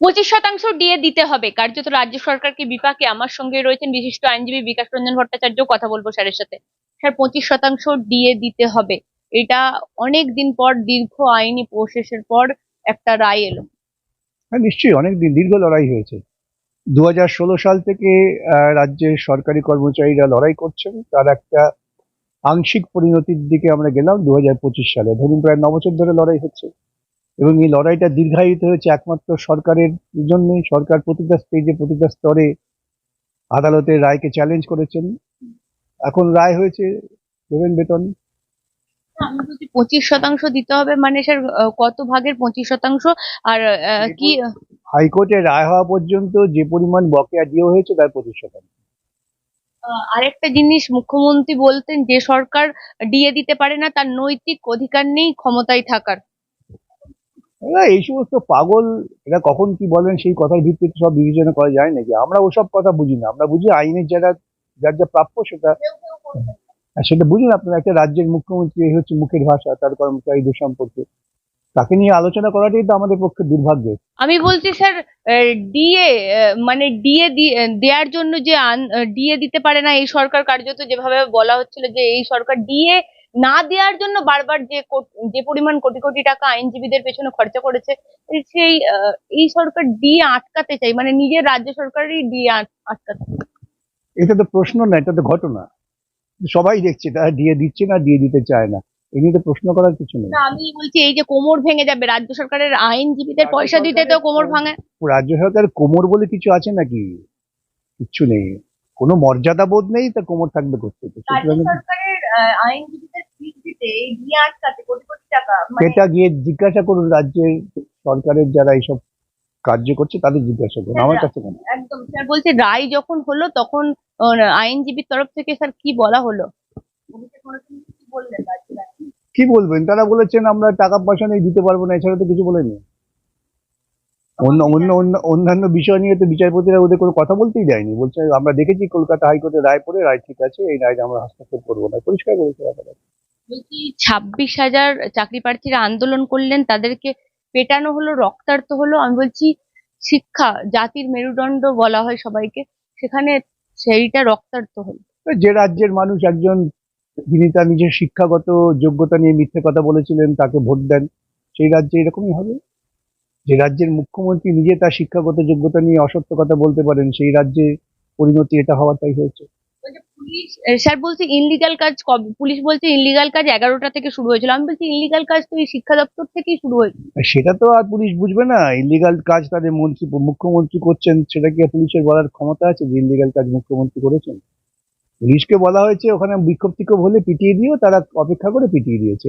পঁচিশ শতাংশ ডিএ দিতে হবে। কার্যত রাজ্য সরকারকে বিপাকে আমার সঙ্গে রয়েছেন বিশিষ্ট আইনজীবী বিকাশ রঞ্জন ভট্টাচার্য, কথা বলব স্যারের সাথে। স্যার, পঁচিশ শতাংশ ডিএ দিতে হবে। এটা অনেক দিন পর, দীর্ঘ আইনি প্রসেসের পর একটা রায় এলো। হ্যাঁ নিশ্চয়ই অনেক দিন, দীর্ঘ লড়াই হয়েছে। দু হাজার ষোলো সাল থেকে রাজ্যের সরকারি কর্মচারীরা লড়াই করছেন। তার একটা আংশিক পরিণতির দিকে আমরা গেলাম দু হাজার পঁচিশ সালে। ধরুন, প্রায় ন বছর ধরে লড়াই হচ্ছে। এবং এই লড়াইটা দীর্ঘায়িত হয়েছে একমাত্র সরকারের জন্যই। সরকার প্রতিটা স্টেজে প্রতিটা স্তরে আদালতের রায়কে চ্যালেঞ্জ করেছেন। এখন রায় হয়েছে দেবেন বেতন। পঁচিশ শতাংশ দিতে হবে মানে স্যার কত ভাগের পঁচিশ শতাংশ? আর কি হাইকোর্টে রায় হওয়া পর্যন্ত যে পরিমাণ বকেয়া দিয়ে হয়েছে তার পঁচিশ শতাংশ। আরেকটা জিনিস মুখ্যমন্ত্রী বলতেন যে সরকার ডিএ দিতে পারে না তার নৈতিক অধিকার নেই ক্ষমতায় থাকার। এরা এই সমস্ত পাগল, এরা কখন কি বলেন, সেই কথার ভিত্তিতে সব বিবেচনা করা যায় নাকি? আমরা ওসব কথা বুঝি না। আমরা বুঝি আইনের যারা, যার যা প্রাপ্য সেটা আর সেটা বুঝুন আপনার, একটা রাজ্যের মুখ্যমন্ত্রী, এই হচ্ছে মুখের ভাষা, তার কর্মচারীদের সম্পর্কে। তাকে নিয়ে আলোচনা করাটাই তো আমাদের পক্ষে দুর্ভাগ্য আমি বলছি, স্যার ডিএ মানে ডিএ দেওয়ার জন্য যে ডিএ দিতে পারে না, এই সরকার কার্যত যেভাবে বলা হচ্ছিল যে এই সরকার ডিএ না দেওয়ার জন্য বারবার যে যে পরিমাণ কোটি কোটি টাকা আইনজীবীদের পেছনে খরচা করেছে সেই এই সরকার দিয়ে আটকাতে চাই মানে নিজের রাজ্য সরকারই ডিএ আটকাতে এটা তো প্রশ্ন না এটা তো ঘটনা। সবাই দেখছে তারা দিয়ে দিচ্ছে না দিয়ে দিতে চায় না। এই নিয়ে তো প্রশ্ন করার কিছু নেই। আমি বলছি এই যে কোমর ভেঙে যাবে রাজ্য সরকারের আইনজীবীদের পয়সা দিতে তো কোমর ভাঙে। রাজ্য সরকারের কোমর বলে কিছু আছে নাকি? কিচ্ছু নেই। কোনো মর্যাদা বোধ নেই তা কোমর থাকবে করতে আইনজীবীদের ফিস দিতে এই আটকাতে কোটি কোটি টাকা মানে সেটা গিয়ে জিজ্ঞাসা করুন রাজ্যের সরকারের যারা এইসব কার্য করছে তাদের জিজ্ঞাসা করুন আমার কাছে কেন একদম। স্যার বলছে রায় যখন হলো তখন আইনজীবীর তরফ থেকে স্যার কি বলা হলো? কি বলবেন? তারা বলেছেন আমরা টাকা পয়সা নিয়ে দিতে পারব না এছাড়া তো কিছু বলেনি। অন্য অন্য অন্য অন্যান্য বিষয় নিয়ে তো বিচারপতিরা ওদের কোনো কথা বলতেই দেয়নি। বলছে আমরা দেখেছি কলকাতা হাইকোর্টে রায় পড়ে রায় ঠিক আছে এই রায় আমরা হস্তক্ষেপ করব না। পরিষ্কার। বলছি ছাব্বিশ হাজার চাকরি প্রার্থীরা আন্দোলন করলেন তাদেরকে পেটানো হলো রক্তাক্ত হলো। আমি বলছি শিক্ষা জাতির মেরুদণ্ড বলা হয় সবাইকে সেখানে সেইটা রক্তাক্ত হলো। যে রাজ্যের মানুষ একজন যিনি তার নিজের শিক্ষাগত যোগ্যতা নিয়ে মিথ্যে কথা বলেছিলেন তাকে ভোট দেন সেই রাজ্যে এরকমই হবে? যে রাজ্যের মুখ্যমন্ত্রী নিজে তার শিক্ষাগত যোগ্যতা নিয়ে অসত্য কথা বলতে পারেন সেই রাজ্যে পরিণতি এটা হওয়াটাই হয়েছে। পুলিশ স্যার বলছে ইনলিগাল কাজ পুলিশ বলছে ইনলিগাল কাজ এগারোটা থেকে শুরু হয়েছিল। আমি বলছি ইনলিগাল কাজ তো এই শিক্ষা দপ্তর থেকেই শুরু হয়েছে সেটা তো আর পুলিশ বুঝবে না। ইলিগাল কাজ তাদের মন্ত্রী মুখ্যমন্ত্রী করছেন সেটা কি পুলিশের বলার ক্ষমতা আছে যে ইলিগাল কাজ মুখ্যমন্ত্রী করেছেন? পুলিশকে বলা হয়েছে ওখানে বিক্ষোভ টিক্ষোভ হলে পিটিয়ে দিও তারা অপেক্ষা করে পিটিয়ে দিয়েছে।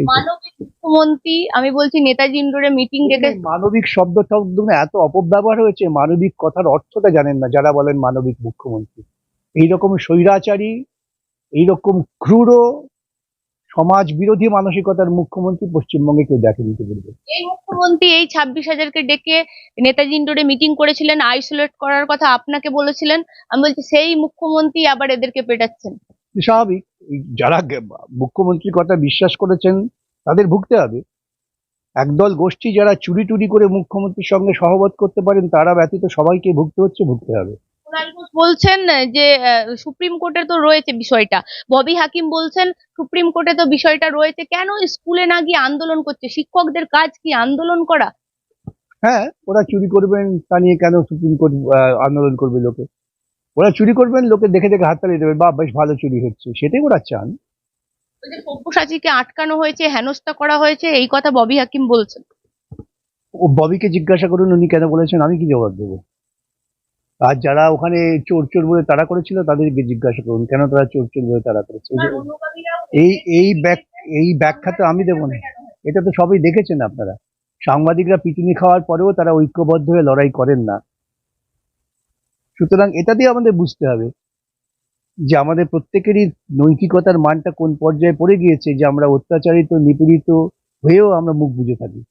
মুখ্যমন্ত্রী আমি বলছি নেতাজি ইন্ডোরে মিটিং ডেকে মানবিক শব্দ শব্দ এত অপব্যবহার হয়েছে মানবিক কথার অর্থটা জানেন না যারা বলেন মানবিক মুখ্যমন্ত্রী। এইরকম স্বৈরাচারী এইরকম ক্রূর সমাজ বিরোধী মানসিকতার মুখ্যমন্ত্রী পশ্চিমবঙ্গে কেউ দেখেনি বলবে এই মুখ্যমন্ত্রী এই ছাব্বিশ হাজারকে ডেকে নেতাজি ইন্ডোরে মিটিং করেছিলেন আইসোলেট করার কথা আপনাকে বলেছিলেন। আমি বলছি সেই মুখ্যমন্ত্রী আবার এদেরকে পেটাচ্ছেন। স্বাভাবিক যারা মুখ্যমন্ত্রীর কথা বিশ্বাস করেছেন তাদের ভুগতে হবে। একদল গোষ্ঠী যারা চুরি টুরি করে মুখ্যমন্ত্রীর সঙ্গে সহবত করতে পারেন তারা ব্যতীত সবাইকে ভুগতে হচ্ছে ভুগতে হবে। বলছেন যে সুপ্রিম কোর্টে তো রয়েছে বিষয়টা। ববি হাকিম বলছেন সুপ্রিম কোর্টে তো বিষয়টা রয়েছে। কেন স্কুলে না গিয়ে আন্দোলন করছে? শিক্ষকদের কাজ কি আন্দোলন করা? হ্যাঁ ওরা চুরি করবেন তা নিয়ে কেন সুপ্রিম কোর্ট আন্দোলন করবে লোকে? ওরা চুরি করবেন লোকে দেখে দেখে হাততালি দেবেন বা বেশ ভালো চুরি হচ্ছে। সেটাই ওরা চান। যে সব্যসাচীকে আটকানো হয়েছে হেনস্থা করা হয়েছে এই কথা ববি হাকিম বলছেন। ও ববিকে জিজ্ঞাসা করুন উনি কেন বলেছেন আমি কি জবাব দেবো? আর যারা ওখানে চোর চোর বলে তারা করেছিল তাদেরকে জিজ্ঞাসা করুন কেন তারা চোর চোর বলে তারা করেছে? এই এই এই এই ব্যাখ্যা তো আমি দেবো না। এটা তো সবাই দেখেছেন আপনারা। সাংবাদিকরা পিটুনি খাওয়ার পরেও তারা ঐক্যবদ্ধ হয়ে লড়াই করেন না। সুতরাং এটা দিয়ে আমাদের বুঝতে হবে। যে আমাদের প্রত্যেকেরই নৈতিকতার মানটা কোন পর্যায়ে পড়ে গিয়েছে, যে আমরা অত্যাচারিত, নিপীড়িত হয়েও আমরা মুখ বুঝে থাকি।